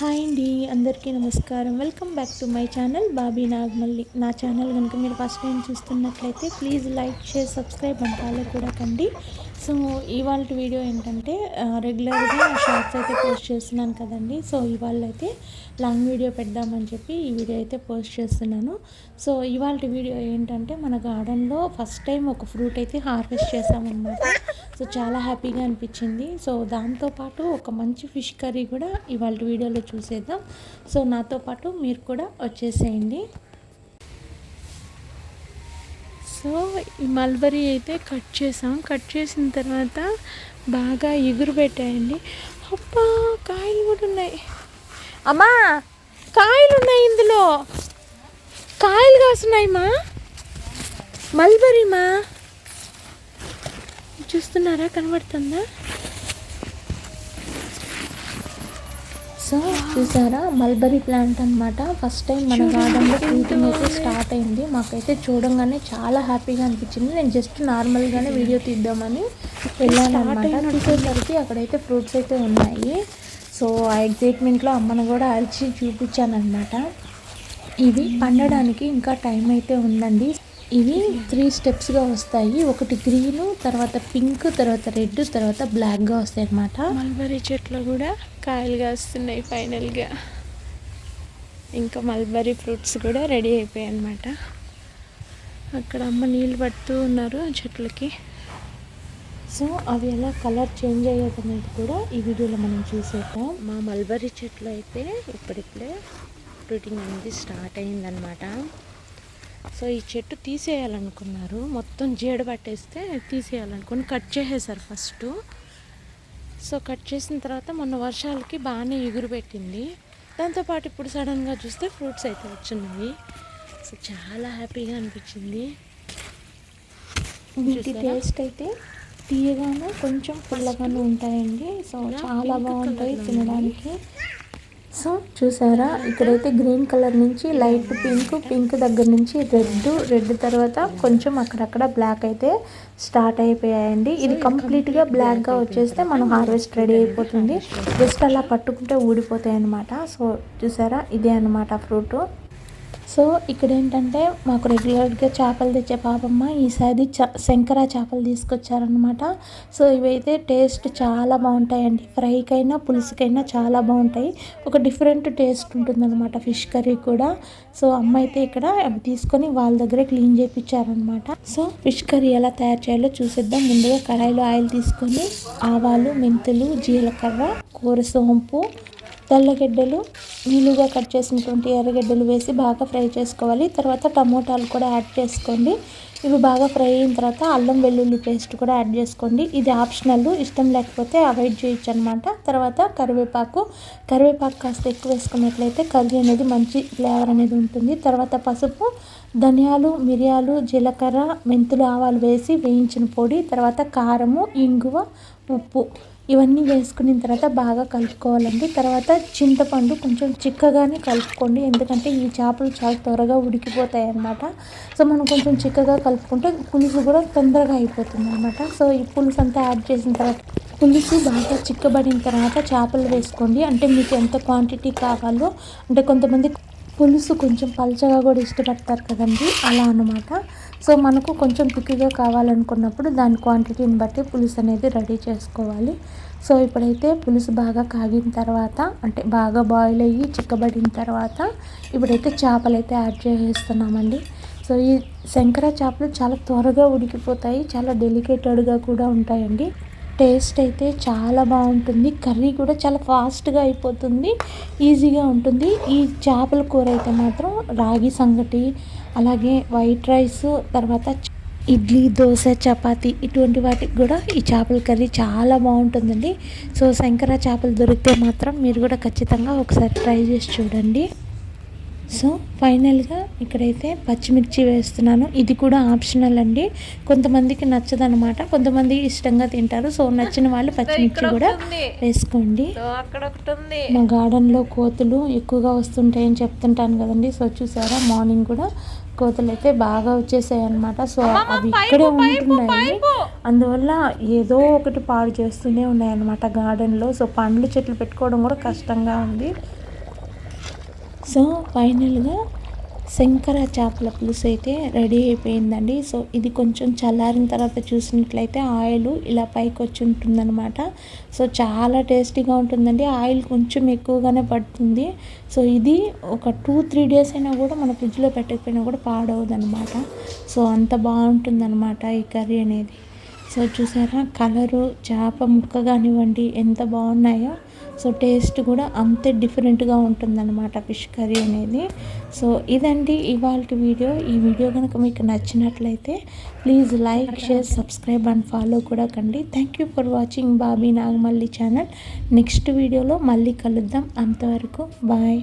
Hi అండి అందరికీ నమస్కారం. Welcome back to my channel Bobby Nagamalli. నా ఛానల్ కనుక మీరు ఫస్ట్ టైం చూస్తున్నట్లయితే ప్లీజ్ లైక్ షేర్ సబ్స్క్రైబ్ అని ఫాలో కూడా కండి. సో ఇవాళ వీడియో ఏంటంటే రెగ్యులర్గా షార్ట్స్ అయితే పోస్ట్ చేస్తున్నాను కదండి. సో ఇవాళ అయితే లాంగ్ వీడియో పెడదామని చెప్పి ఈ వీడియో అయితే పోస్ట్ చేస్తున్నాను. సో ఇవాళ వీడియో ఏంటంటే మన గార్డెన్లో ఫస్ట్ టైం ఒక ఫ్రూట్ అయితే హార్వెస్ట్ చేసామన్నమాట సో చాలా హ్యాపీగా అనిపించింది. సో దాంతోపాటు ఒక మంచి ఫిష్ కర్రీ కూడా ఇవాళ వీడియోలో చూసేద్దాం. సో నాతో పాటు మీరు కూడా వచ్చేసేయండి. సో ఈ మల్బరీ అయితే కట్ చేసాం. కట్ చేసిన తర్వాత బాగా ఎగురు పెట్టాయండి. అబ్బా కాయలు కూడా ఉన్నాయి. అమ్మా కాయలు ఉన్నాయి ఇందులో. కాయలు కాస్తున్నాయి మా. మల్బరీ మా. చూస్తున్నారా? కనబడుతుందా? సో చూసారా? మల్బరీ ప్లాంట్ అనమాట ఫస్ట్ టైం మన గార్డెన్లో ఫ్రూటింగ్ అయితే స్టార్ట్ అయింది. మాకైతే చూడంగానే చాలా హ్యాపీగా అనిపించింది. నేను జస్ట్ నార్మల్గానే వీడియో తీద్దామని వెళ్ళాను అనమాట చూసేసరికి అక్కడైతే ఫ్రూట్స్ అయితే ఉన్నాయి. సో ఆ ఎగ్జైట్మెంట్లో అమ్మను కూడా అరిచి చూపించాను ఇవి పండడానికి ఇంకా టైం అయితే ఉందండి. ఇవి త్రీ స్టెప్స్గా వస్తాయి. ఒకటి గ్రీన్ తర్వాత పింక్ తర్వాత రెడ్ తర్వాత బ్లాక్గా వస్తాయి అన్నమాట. మల్బరీ చెట్లు కూడా కాయలు కాస్తున్నాయి ఫైనల్గా. ఇంకా మల్బరీ ఫ్రూట్స్ కూడా రెడీ అయిపోయాయి అన్నమాట. అక్కడ అమ్మ నీళ్ళు పడుతూ ఉన్నారు చెట్లకి. సో అవి ఎలా కలర్ చేంజ్ అయ్యేది అనేది కూడా ఈ వీడియోలో మనం చూసేద్దాం. మా మల్బరీ చెట్లు అయితే ఇప్పుడిప్పుడే ఫ్రూటింగ్ అనేది స్టార్ట్ అయిందనమాట సో ఈ చెట్టు తీసేయాలనుకున్నారు. మొత్తం జీడ పట్టేస్తే తీసేయాలనుకుని కట్ చేసేసారు ఫస్ట్. సో కట్ చేసిన తర్వాత మొన్న వర్షాలకి బాగానే ఎగురు పెట్టింది దాంతోపాటు ఇప్పుడు సడన్గా చూస్తే ఫ్రూట్స్ అయితే వచ్చినాయి. సో చాలా హ్యాపీగా అనిపించింది. వీటి టేస్ట్ అయితే తీయగానే కొంచెం పుల్లగానే ఉంటాయండి. సో చాలా బాగుంటాయి తినడానికి. సో చూసారా? ఇక్కడైతే గ్రీన్ కలర్ నుంచి లైట్ పింక్ పింక్ దగ్గర నుంచి రెడ్ రెడ్ తర్వాత కొంచెం అక్కడక్కడ బ్లాక్ అయితే స్టార్ట్ అయిపోయాయండి. ఇది కంప్లీట్గా బ్లాక్గా వచ్చేస్తే మనం హార్వెస్ట్ రెడీ అయిపోతుంది. జస్ట్ అలా పట్టుకుంటే ఊడిపోతాయి అనమాట సో చూసారా? ఇదే అనమాట ఫ్రూట్. సో ఇక్కడ ఏంటంటే మాకు రెగ్యులర్గా చేపలు తెచ్చే పాపమ్మ ఈసారి చ శంకర చేపలు తీసుకొచ్చారనమాట సో ఇవైతే టేస్ట్ చాలా బాగుంటాయండి. ఫ్రైకైనా పులుసుకైనా చాలా బాగుంటాయి. ఒక డిఫరెంట్ టేస్ట్ ఉంటుందన్నమాట ఫిష్ కర్రీ కూడా. సో అమ్మ అయితే ఇక్కడ అవి తీసుకొని వాళ్ళ దగ్గరే క్లీన్ చేయించారనమాట సో ఫిష్ కర్రీ ఎలా తయారు చేయాలో చూసేద్దాం. ముందుగా కడాయిలో ఆయిల్ తీసుకొని ఆవాలు మెంతులు జీలకర్ర కూర సోంపు తెల్లగడ్డలు నిలువుగా కట్ చేసినటువంటి ఎర్రగడ్డలు వేసి బాగా ఫ్రై చేసుకోవాలి. తర్వాత టమోటాలు కూడా యాడ్ చేసుకోండి. ఇవి బాగా ఫ్రై అయిన తర్వాత అల్లం వెల్లుల్లి పేస్ట్ కూడా యాడ్ చేసుకోండి. ఇది ఆప్షనల్. ఇష్టం లేకపోతే అవాయిడ్ చేయొచ్చు అనమాట తర్వాత కరివేపాకు. కరివేపాకు కాస్త ఎక్కువ వేసుకున్నట్లయితే కర్రీ అనేది మంచి ఫ్లేవర్ అనేది ఉంటుంది. తర్వాత పసుపు ధనియాలు మిరియాలు జీలకర్ర మెంతులు ఆవాలు వేసి వేయించిన పొడి. తర్వాత కారము ఇంగువ ఉప్పు. ఇవన్నీ వేసుకున్న తర్వాత బాగా కలుపుకోవాలండి. తర్వాత చింతపండు కొంచెం చిక్కగానే కలుపుకోండి. ఎందుకంటే ఈ చేపలు చాలా త్వరగా ఉడికిపోతాయి అన్నమాట సో మనం కొంచెం చిక్కగా కలుపుకుంటే పులుసు కూడా తొందరగా అయిపోతుంది అనమాట సో ఈ పులుసు అంతా యాడ్ చేసిన తర్వాత పులుసు బాగా చిక్కబడిన తర్వాత చేపలు వేసుకోండి. అంటే మీకు ఎంత క్వాంటిటీ కావాలో అంటే కొంతమంది పులుసు కొంచెం పలచగా కూడా ఇష్టపడతారు కదండి. అలా అనమాట సో మనకు కొంచెం తిక్కిగా కావాలనుకున్నప్పుడు దాని క్వాంటిటీని బట్టి పులుసు అనేది రెడీ చేసుకోవాలి. సో ఇప్పుడైతే పులుసు బాగా కాగిన తర్వాత అంటే బాగా బాయిల్ అయ్యి చిక్కబడిన తర్వాత ఇప్పుడైతే చేపలు అయితే యాడ్ చేసేస్తున్నామండి. సో ఈ శంకర చేపలు చాలా త్వరగా ఉడికిపోతాయి చాలా డెలికేటెడ్గా కూడా ఉంటాయండి. టేస్ట్ అయితే చాలా బాగుంటుంది కర్రీ కూడా చాలా ఫాస్ట్గా అయిపోతుంది ఈజీగా ఉంటుంది. ఈ చేపల కూర అయితే మాత్రం రాగి సంగటి అలాగే వైట్ రైస్ తర్వాత ఇడ్లీ దోశ చపాతి ఇటువంటి వాటికి కూడా ఈ చేపల కర్రీ చాలా బాగుంటుందండి. సో శంకర చేపలు దొరికితే మాత్రం మీరు కూడా ఖచ్చితంగా ఒకసారి ట్రై చేసి చూడండి. సో ఫైనల్గా ఇక్కడైతే పచ్చిమిర్చి వేస్తున్నాను. ఇది కూడా ఆప్షనల్ అండి. కొంతమందికి నచ్చదనమాట కొంతమంది ఇష్టంగా తింటారు. సో నచ్చిన వాళ్ళు పచ్చిమిర్చి కూడా వేసుకోండి. మా గార్డెన్లో కోతులు ఎక్కువగా వస్తుంటాయని చెప్తుంటాను కదండి. సో చూసారా? మార్నింగ్ కూడా కోతులు అయితే బాగా వచ్చేసాయి అనమాట సో అవి ఇక్కడే ఉంటున్నాయి అందువల్ల ఏదో ఒకటి పాడు చేస్తూనే ఉన్నాయి అనమాట గార్డెన్లో. సో పండ్ల చెట్లు పెట్టుకోవడం కూడా కష్టంగా ఉంది. సో ఫైనల్గా శంకర చేపల పులుసు అయితే రెడీ అయిపోయిందండి. సో ఇది కొంచెం చల్లారిన తర్వాత చూసినట్లయితే ఆయిల్ ఇలా పైకి వచ్చి ఉంటుందన్నమాట. సో చాలా టేస్టీగా ఉంటుందండి. ఆయిల్ కొంచెం ఎక్కువగానే పడుతుంది. సో ఇది ఒక టూ త్రీ డేస్ అయినా కూడా మన ఫ్రిడ్జ్లో పెట్టకపోయినా కూడా పాడవదు అనమాట సో అంత బాగుంటుందన్నమాట ఈ కర్రీ అనేది. సో చూసారా? కలరు చేప ముక్క కానివ్వండి ఎంత బాగున్నాయో సో టేస్ట్ కూడా అంతే డిఫరెంట్గా ఉంటుందన్నమాట ఫిష్ కర్రీ అనేది. సో ఇదండి ఇవాళ వీడియో. ఈ వీడియో కనుక మీకు నచ్చినట్లయితే please like share subscribe and follow కూడా కండి. Thank you for watching Bobby Nagamalli channel. Next వీడియోలో మళ్ళీ కలుద్దాం. అంతవరకు బాయ్.